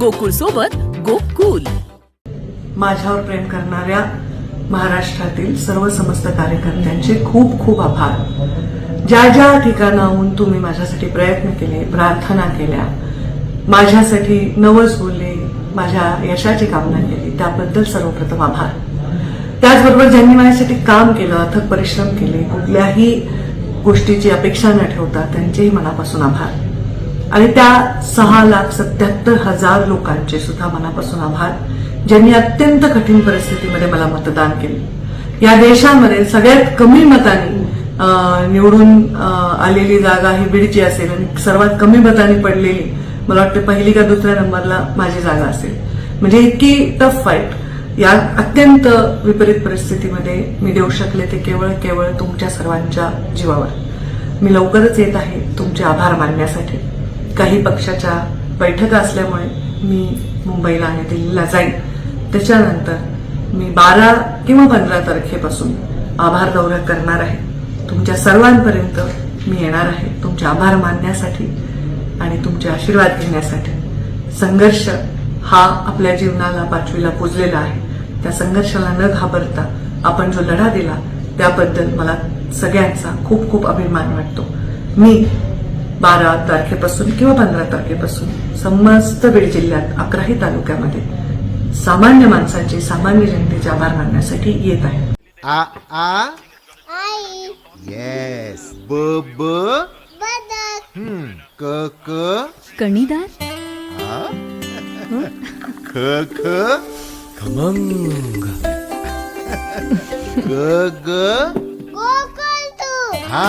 गोकुळ सोबत गोकुल. माझ्यावर प्रेम करणाऱ्या महाराष्ट्रातील सर्व समस्त कार्यकर्त्यांचे खूप खूप आभार. ज्या ज्या ठिकाणाहून तुम्ही माझ्यासाठी प्रयत्न केले प्रार्थना केल्या माझ्यासाठी नवस बोलले माझ्या यशाची कामना केली त्याबद्दल सर्वप्रथम आभार. त्याचबरोबर ज्यांनी माझ्यासाठी काम केलं अथक परिश्रम केले कुठल्याही गोष्टीची अपेक्षा न ठेवता त्यांचेही मनापासून आभार. आणि त्या सहा लाख सत्याहत्तर हजार लोकांचे सुद्धा मनापासून आभार ज्यांनी अत्यंत कठीण परिस्थितीमध्ये मला मतदान केले. या देशामध्ये सगळ्यात कमी मतांनी निवडून आलेली जागा ही बीडची असेल आणि सर्वात कमी मतांनी पडलेली मला वाटतं पहिली का दुसऱ्या नंबरला माझी जागा असेल. म्हणजे इतकी टफ फाईट या अत्यंत विपरीत परिस्थितीमध्ये मी देऊ शकले ते केवळ केवळ तुमच्या सर्वांच्या जीवावर. मी लवकरच येत आहे तुमचे आभार मानण्यासाठी. काही पक्षाच्या बैठका असल्यामुळे मी मुंबईला आणि दिल्लीला जाईन. त्याच्यानंतर मी बारा किंवा पंधरा तारखेपासून आभार दौरा करणार आहे. तुमच्या सर्वांपर्यंत मी येणार आहे. तुमचे आभार मानण्यासाठी आणि तुमचे आशीर्वाद घेण्यासाठी. संघर्ष हा आपल्या जीवनाला पाचवीला पुजलेला आहे. त्या संघर्षाला न घाबरता आपण जो लढा दिला त्याबद्दल मला सगळ्यांचा खूप खूप अभिमान वाटतो. मी बारा तारखेपासून किंवा पंधरा तारखेपासून समस्त बीड जिल्ह्यात अकराही तालुक्यामध्ये सामान्य माणसांचे सामान्य जनतेचे आभार मानण्यासाठी येत आहे. आ आ? आई. येस ब ब? बदक. हम्म. क क? कणीदार ख ख? खमंग. ग ग? हा